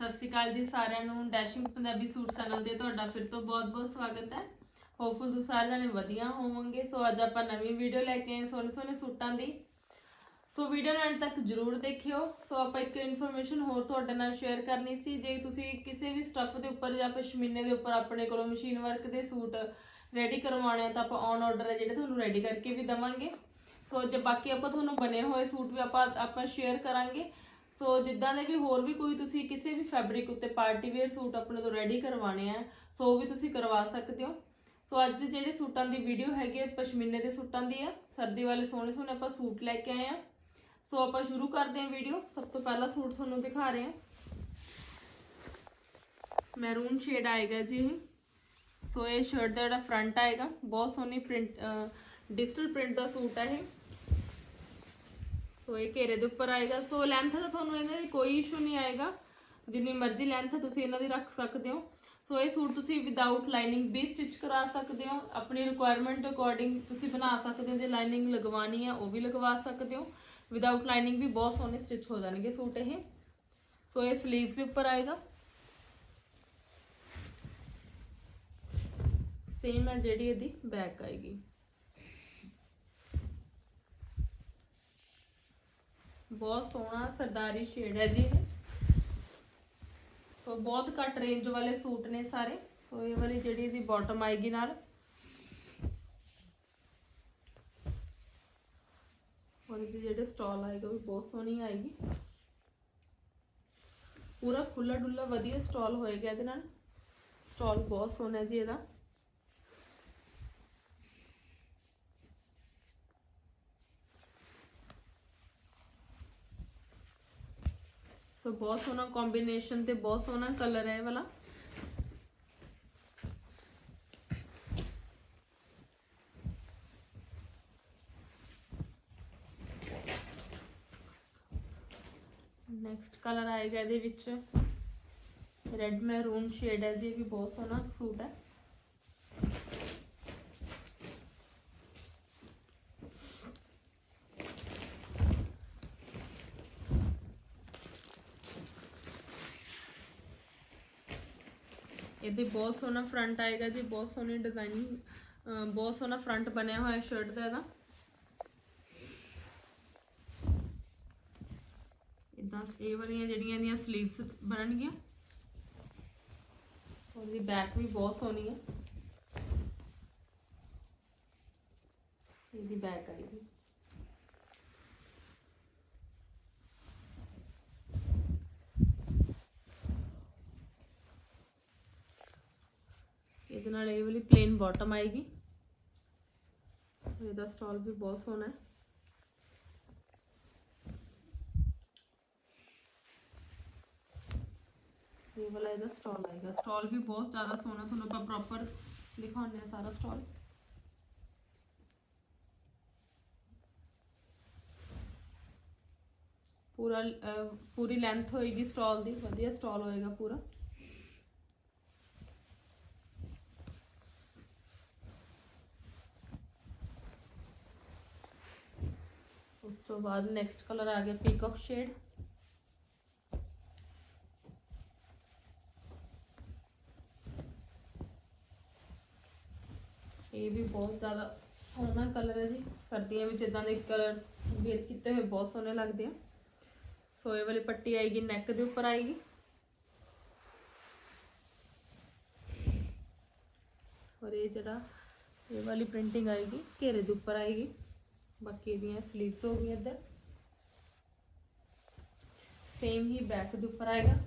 ਸਤਿ ਸ਼੍ਰੀ ਅਕਾਲ ਜੀ ਸਾਰਿਆਂ ਨੂੰ। ਡੈਸ਼ਿੰਗ ਪੰਜਾਬੀ ਸੂਟ ਚੈਨਲ ਤੇ ਤੁਹਾਡਾ ਫਿਰ ਤੋਂ ਬਹੁਤ-ਬਹੁਤ ਸਵਾਗਤ ਹੈ। ਹੋਪਫੁਲ ਤੁਸੀਂ ਸਾਰੇ ਜਣੇ ਵਧੀਆ ਹੋਵੋਗੇ। ਸੋ ਅੱਜ ਆਪਾਂ ਨਵੀਂ ਵੀਡੀਓ ਲੈ ਕੇ ਆਏ ਸੋਹਣੇ ਸੋਹਣੇ ਸੂਟਾਂ ਦੀ। ਸੋ ਵੀਡੀਓ ਨੂੰ ਐਂਡ ਤੱਕ ਜਰੂਰ ਦੇਖਿਓ। ਸੋ ਆਪਾਂ ਇੱਕ ਇਨਫੋਰਮੇਸ਼ਨ ਹੋਰ ਤੁਹਾਡੇ ਨਾਲ ਸ਼ੇਅਰ ਕਰਨੀ ਸੀ। ਜੇ ਤੁਸੀਂ ਕਿਸੇ ਵੀ ਸਟੱਫ ਦੇ ਉੱਪਰ ਜਾਂ ਪਸ਼ਮੀਨੇ ਦੇ ਉੱਪਰ ਆਪਣੇ ਕੋਲੋਂ ਮਸ਼ੀਨ ਵਰਕ ਦੇ ਸੂਟ ਰੈਡੀ ਕਰਵਾਉਣੇ ਆ, ਤਾਂ ਆਪਾਂ ਔਨ ਆਰਡਰ ਹੈ ਜਿਹੜੇ ਤੁਹਾਨੂੰ ਰੈਡੀ ਕਰਕੇ ਵੀ ਦਵਾਂਗੇ। ਸੋ ਜੇ ਬਾਕੀ ਆਪਾਂ ਤੁਹਾਨੂੰ ਬਣੇ ਹੋਏ ਸੂਟ ਵੀ ਆਪਾਂ ਆਪਾਂ ਸ਼ੇਅਰ ਕਰਾਂਗੇ। ਸੋ ਜਿੱਦਾਂ ਦੇ ਵੀ ਹੋਰ ਵੀ ਕੋਈ ਤੁਸੀਂ ਕਿਸੇ ਵੀ ਫੈਬਰਿਕ ਉੱਤੇ ਪਾਰਟੀ ਵੇਅਰ ਸੂਟ ਆਪਣੇ ਤੋਂ ਰੈਡੀ ਕਰਵਾਉਣੇ ਆ ਸੋ ਉਹ ਵੀ ਤੁਸੀਂ ਕਰਵਾ ਸਕਦੇ ਹੋ। ਸੋ ਅੱਜ ਦੇ ਜਿਹੜੇ ਸੂਟਾਂ ਦੀ ਵੀਡੀਓ ਹੈਗੀ ਹੈ ਪਸ਼ਮੀਨੇ ਦੇ ਸੂਟਾਂ ਦੀ ਆ, ਸਰਦੀ ਵਾਲੇ ਸੋਹਣੇ ਸੋਹਣੇ ਆਪਾਂ ਸੂਟ ਲੈ ਕੇ ਆਏ ਆ। ਸੋ ਆਪਾਂ ਸ਼ੁਰੂ ਕਰਦੇ ਹਾਂ ਵੀਡੀਓ ਸਭ ਤੋਂ ਪਹਿਲਾ ਸੂਟ ਤੁਹਾਨੂੰ ਦਿਖਾ ਰਹੇ ਹਾਂ। ਮੈਰੂਨ ਸ਼ੇਡ ਆਏਗਾ ਜੀ ਇਹ। ਸੋ ਇਹ ਸ਼ਰਟ ਦਾ ਜਿਹੜਾ ਫਰੰਟ ਆਏਗਾ, ਬਹੁਤ ਸੋਹਣੀ ਪ੍ਰਿੰਟ ਡਿਜੀਟਲ ਪ੍ਰਿੰਟ ਦਾ ਸੂਟ ਹੈ ਇਹ। ਸੋ ਇਹ ਘੇਰੇ ਦੇ ਉੱਪਰ ਆਏਗਾ। ਸੋ ਲੈਂਥ ਦਾ ਤੁਹਾਨੂੰ ਇਹਨਾਂ ਦੀ ਕੋਈ ਇਸ਼ੂ ਨਹੀਂ ਆਏਗਾ। ਜਿੰਨੀ ਮਰਜ਼ੀ ਲੈਂਥ ਤੁਸੀਂ ਇਹਨਾਂ ਦੀ ਰੱਖ ਸਕਦੇ ਹੋ। ਸੋ ਇਹ ਸੂਟ ਤੁਸੀਂ ਵਿਦਆਊਟ ਲਾਈਨਿੰਗ ਵੀ ਸਟਿਚ ਕਰਾ ਸਕਦੇ ਹੋ। ਆਪਣੀ ਰਿਕੁਆਇਰਮੈਂਟ ਅਕੋਰਡਿੰਗ ਤੁਸੀਂ ਬਣਾ ਸਕਦੇ ਹੋ। ਜੇ ਲਾਈਨਿੰਗ ਲਗਵਾਣੀ ਹੈ ਉਹ ਵੀ ਲਗਵਾ ਸਕਦੇ ਹੋ। ਵਿਦਆਊਟ ਲਾਈਨਿੰਗ ਵੀ ਬਹੁਤ ਸੋਹਣੇ ਸਟਿਚ ਹੋ ਜਾਣਗੇ ਸੂਟ ਇਹ। ਸੋ ਇਹ 슬ੀਵਸ ਦੇ ਉੱਪਰ ਆਏਗਾ। ਸੇਮ ਹੈ ਜਿਹੜੀ ਇਹਦੀ ਬੈਕ ਆਏਗੀ। ਬਹੁਤ ਸੋਹਣਾ ਸਰਦਾਰੀ ਸ਼ੇਡ ਹੈ ਜੀ ਸੋ ਬਹੁਤ ਘੱਟ ਰੇਂਜ ਵਾਲੇ ਸੂਟ ਨੇ ਸਾਰੇ। ਸੋ ਇਹ ਵਾਲੀ ਜਿਹੜੀ ਇਹਦੀ ਬਾਟਮ ਆਏਗੀ ਨਾਲ। ਔਰ ਇਹਦੀ ਜਿਹੜੇ ਸਟਾਲ ਆਏਗਾ ਵੀ ਬਹੁਤ ਸੋਹਣੀ ਆਏਗੀ। ਪੂਰਾ ਖੁੱਲਾ ਡੁੱਲਾ ਵਧੀਆ ਸਟਾਲ ਹੋਏਗਾ ਇਹਦੇ ਨਾਲ। ਸਟਾਲ ਬਹੁਤ ਸੋਹਣਾ ਜੀ ਇਹਦਾ। ਸੋ ਬਹੁਤ ਸੋਹਣਾ ਕੰਬੀਨੇਸ਼ਨ ਤੇ ਬਹੁਤ ਸੋਹਣਾ ਕਲਰ ਹੈ ਇਹ ਵਾਲਾ। ਨੈਕਸਟ ਕਲਰ ਆਏਗਾ ਇਹਦੇ ਵਿੱਚ। ਰੈਡ ਮੈਰੂਨ ਸ਼ੇਡ ਹੈ ਜੀ, ਇਹ ਵੀ ਬਹੁਤ ਸੋਹਣਾ ਸੂਟ ਹੈ। ਇਹਦੇ ਬਹੁਤ ਸੋਹਣਾ ਫਰੰਟ ਆਏਗਾ ਜੀ, ਬਹੁਤ ਸੋਹਣੀ ਡਿਜ਼ਾਈਨਿੰਗ ਬਹੁਤ ਸੋਹਣਾ ਫਰੰਟ ਬਣਿਆ ਹੋਇਆ ਸ਼ਰਟ ਦਾ ਇਹਦਾ। ਇਦਾਂ ਇਹ ਵਾਲੀਆਂ ਜਿਹੜੀਆਂ ਇਹਦੀਆਂ 슬ੀਵਸ ਬਣਨਗੀਆਂ ਉਹਦੀ ਬੈਕ ਵੀ ਬਹੁਤ ਸੋਹਣੀ ਹੈ। ਇਹਦੀ ਬੈਕ ਆਏਗੀ। ਇਹਦੇ ਨਾਲ ਇਹ ਵਾਲੀ ਪਲੇਨ ਬਾਟਮ ਆਏਗੀ ਇਹਦਾ ਸਟਾਲ ਵੀ ਬਹੁਤ ਸੋਹਣਾ ਹੈ ਇਹ ਵਾਲਾ ਇਹਦਾ ਸਟਾਲ ਆਏਗਾ ਸਟਾਲ ਵੀ ਬਹੁਤ ਜ਼ਿਆਦਾ ਸੋਹਣਾ ਤੁਹਾਨੂੰ ਆਪਾਂ ਪ੍ਰੋਪਰ ਦਿਖਾਉਂਦੇ ਆ ਸਾਰਾ ਸਟਾਲ ਪੂਰਾ ਅਹ, ਪੂਰੀ ਲੈਂਥ ਹੋਏਗੀ ਸਟਾਲ ਦੀ ਵਧੀਆ ਸਟਾਲ ਹੋਏਗਾ ਪੂਰਾ ਉਸ ਤੋਂ ਬਾਅਦ ਨੈਕਸਟ ਕਲਰ ਆ ਗਿਆ ਪੀਕੌਕ ਸ਼ੇਡ ਇਹ ਵੀ ਬਹੁਤ ਜ਼ਿਆਦਾ ਸੋਹਣਾ ਕਲਰ ਹੈ ਜੀ ਸਰਦੀਆਂ ਵਿੱਚ ਇਦਾਂ ਦੇ ਕਲਰ ਵੇਅਰ ਕੀਤੇ ਹੋਏ ਬਹੁਤ ਸੋਹਣੇ ਲੱਗਦੇ ਆ ਸੋ ਇਹ ਵਾਲੀ ਪੱਟੀ ਆਏਗੀ ਨੈਕ ਦੇ ਉੱਪਰ ਆਏਗੀ ਔਰ ਇਹ ਜਿਹੜਾ ਇਹ ਵਾਲੀ ਪ੍ਰਿੰਟਿੰਗ ਆਏਗੀ ਘੇਰੇ ਦੇ ਉੱਪਰ ਆਏਗੀ ਬਾਕੀ ਇਹਦੀਆਂ ਸਲੀਵਸ ਹੋ ਗਈਆਂ ਇੱਧਰ। ਸੇਮ ਹੀ ਬੈਕ ਦੇ ਉੱਪਰ ਆਏਗਾ।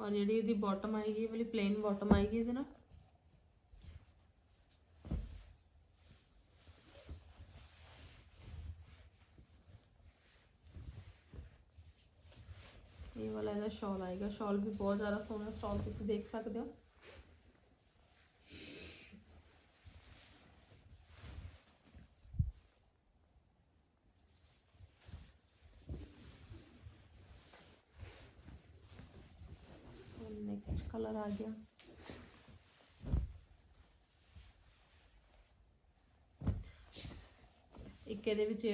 ਔਰ ਜਿਹੜੀ ਇਹਦੀ ਬਾਟਮ ਆਏਗੀ, ਇਹ ਵਾਲੀ ਪਲੇਨ ਬਾਟਮ ਆਏਗੀ ਇਹਦੇ ਨਾਲ। ज़्यादा शॉल आएगा। शॉल भी बहुत ज़्यादा सोना स्टॉल तुम देख सकते हो। कलर आ गया। एक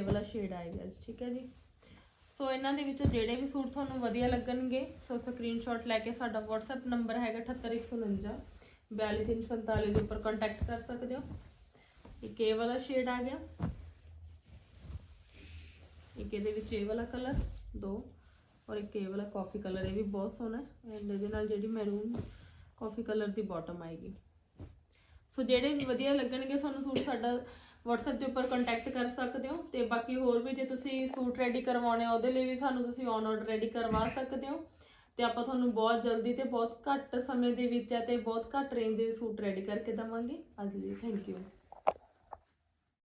वाला शेड आएगा। ठीक है जी? ਸੋ ਇਹਨਾਂ ਦੇ ਵਿੱਚੋਂ ਜਿਹੜੇ ਵੀ ਸੂਟ ਤੁਹਾਨੂੰ ਵਧੀਆ ਲੱਗਣਗੇ ਸੋ ਸਕਰੀਨਸ਼ਾਟ ਲੈ ਕੇ ਸਾਡਾ WhatsApp ਨੰਬਰ ਹੈਗਾ 78149 42347 ਦੇ ਉੱਪਰ ਕੰਟੈਕਟ ਕਰ ਸਕਦੇ ਹੋ। ਇੱਕ ਇਹ ਵਾਲਾ ਸ਼ੇਡ ਆ ਗਿਆ। ਇੱਕ ਇਹਦੇ ਵਿੱਚ ਇਹ ਵਾਲਾ ਕਲਰ ਦੋ। ਔਰ ਇੱਕ ਇਹ ਵਾਲਾ ਕਾਫੀ ਕਲਰ ਇਹ ਵੀ ਬਹੁਤ ਸੋਹਣਾ ਹੈ। ਐਂਡ ਇਹਦੇ ਨਾਲ ਜਿਹੜੀ ਮੈਰੂਨ ਕਾਫੀ ਕਲਰ ਦੀ ਬਾਟਮ ਆਏਗੀ। ਸੋ ਜਿਹੜੇ ਵੀ ਵਧੀਆ ਲੱਗਣਗੇ ਸਾਨੂੰ ਸੂਟ ਸਾਡਾ WhatsApp ਦੇ ਉੱਪਰ ਕੰਟੈਕਟ ਕਰ ਸਕਦੇ ਹੋ ਤੇ ਬਾਕੀ ਹੋਰ ਵੀ ਜੇ ਤੁਸੀਂ ਸੂਟ ਰੈਡੀ ਕਰਵਾਉਣੇ ਆ, ਉਹਦੇ ਲਈ ਵੀ ਸਾਨੂੰ ਤੁਸੀਂ ਔਨ ਆਰਡਰ ਰੈਡੀ ਕਰਵਾ ਸਕਦੇ ਹੋ। ਤੇ ਆਪਾਂ ਤੁਹਾਨੂੰ ਬਹੁਤ ਜਲਦੀ ਤੇ ਬਹੁਤ ਘੱਟ ਸਮੇਂ ਦੇ ਵਿੱਚ ਹੈ ਤੇ ਬਹੁਤ ਘੱਟ ਰੇਂਜ ਦੇ ਸੂਟ ਰੈਡੀ ਕਰਕੇ ਦਵਾਂਗੇ। ਅੱਜ ਲਈ ਥੈਂਕ ਯੂ